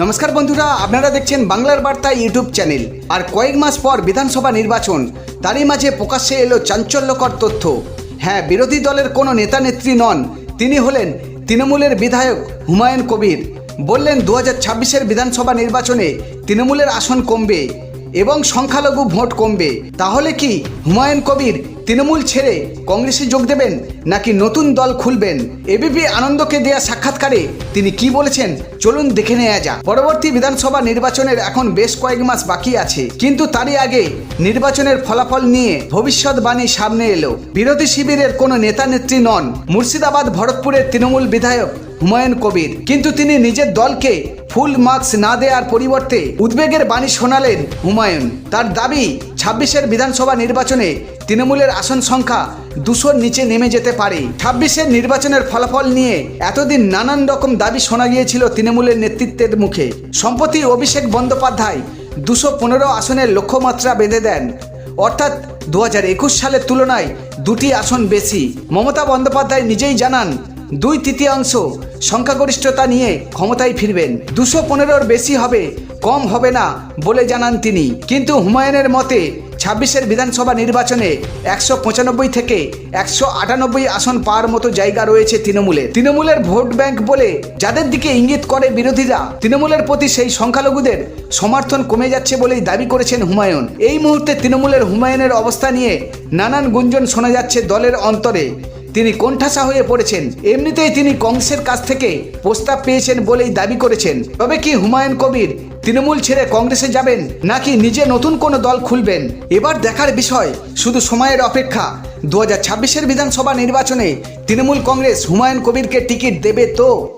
নমস্কার বন্ধুরা, আপনারা দেখছেন বাংলার বার্তা ইউটিউব চ্যানেল। আর কয়েক মাস পর বিধানসভা নির্বাচন, তারই মাঝে প্রকাশ্যে এলো চাঞ্চল্যকর তথ্য। হ্যাঁ বিরোধী দলের কোনো নেতা নেত্রী নন, তিনি হলেন তৃণমূলের বিধায়ক হুমায়ুন কবির। বললেন দু হাজার বিধানসভা নির্বাচনে তৃণমূলের আসন কমবে। এবং সংখ্যালঘু ভোট কমবে, তাহলে কি হুমায়ুন কবির তৃণমূল ছেড়ে কংগ্রেসে যোগ দেবেন নাকি নতুন দল খুলবেন? এবিপি আনন্দকে দেয়া সাক্ষাৎকারে তিনি কি বলেছেন? চলুন দেখে নেওয়া যাক। পরবর্তী বিধানসভা নির্বাচনের এখন বেশ কয়েক মাস বাকি আছে, কিন্তু তারই আগে নির্বাচনের ফলাফল নিয়ে ভবিষ্যৎবাণী সামনে এলো। বিরোধী শিবিরের কোনো নেতা নেত্রী নন মুর্শিদাবাদ, ভরতপুরের তৃণমূল বিধায়ক হুমায়ুন কবির। কিন্তু তিনি নিজের দলকে ফুল মার্কস না দেওয়ার পরিবর্তে উদ্বেগের বাণী শোনালেন হুমায়ুন। তার দাবি, ছাব্বিশের বিধানসভা নির্বাচনে তৃণমূলের আসন সংখ্যা দুশোর নিচে নেমে যেতে পারে। ছাব্বিশের নির্বাচনের ফলাফল নিয়ে এতদিন নানান রকম দাবি শোনা গিয়েছিল তৃণমূলের নেতৃত্বের মুখে। সম্প্রতি অভিষেক বন্দ্যোপাধ্যায় দুশো পনেরো আসনের লক্ষ্যমাত্রা বেঁধে দেন। অর্থাৎ দু হাজার একুশ সালের তুলনায় দুটি আসন বেশি। মমতা বন্দ্যোপাধ্যায় নিজেই জানান দুই তৃতীয়াংশ সংখ্যাগরিষ্ঠতা নিয়ে ক্ষমতায় ফিরবেন। দুশো পনেরোর বেশি হবে, কম হবে না বলে জানান তিনি। কিন্তু হুমায়ুনের মতে, ছাব্বিশের বিধানসভা নির্বাচনে একশো পঁচানব্বই থেকে একশো আটানব্বই আসন পাওয়ার মতো জায়গা রয়েছে তৃণমূলের। তৃণমূলের ভোট ব্যাংক বলে যাদের দিকে ইঙ্গিত করে বিরোধীরা, তৃণমূলের প্রতি সেই সংখ্যালঘুদের সমর্থন কমে যাচ্ছে বলেই দাবি করেছেন হুমায়ুন। এই মুহূর্তে তৃণমূলের হুমায়ুনের অবস্থা নিয়ে নানান গুঞ্জন শোনা যাচ্ছে দলের অন্তরে। তিনি কোণঠাসা হয়ে পড়েছেন। এমনিতেই তিনি কংসের কাছ থেকে প্রস্তাব পেয়েছেন বলেই দাবি করেছেন। তবে কি হুমায়ুন কবির তৃণমূল ছেড়ে কংগ্রেসে যাবেন, নাকি নিজে নতুন কোনো দল খুলবেন? এবার দেখার বিষয়, শুধু সময়ের অপেক্ষা। দু হাজার বিধানসভা নির্বাচনে তৃণমূল কংগ্রেস হুমায়ুন কবিরকে টিকিট দেবে তো?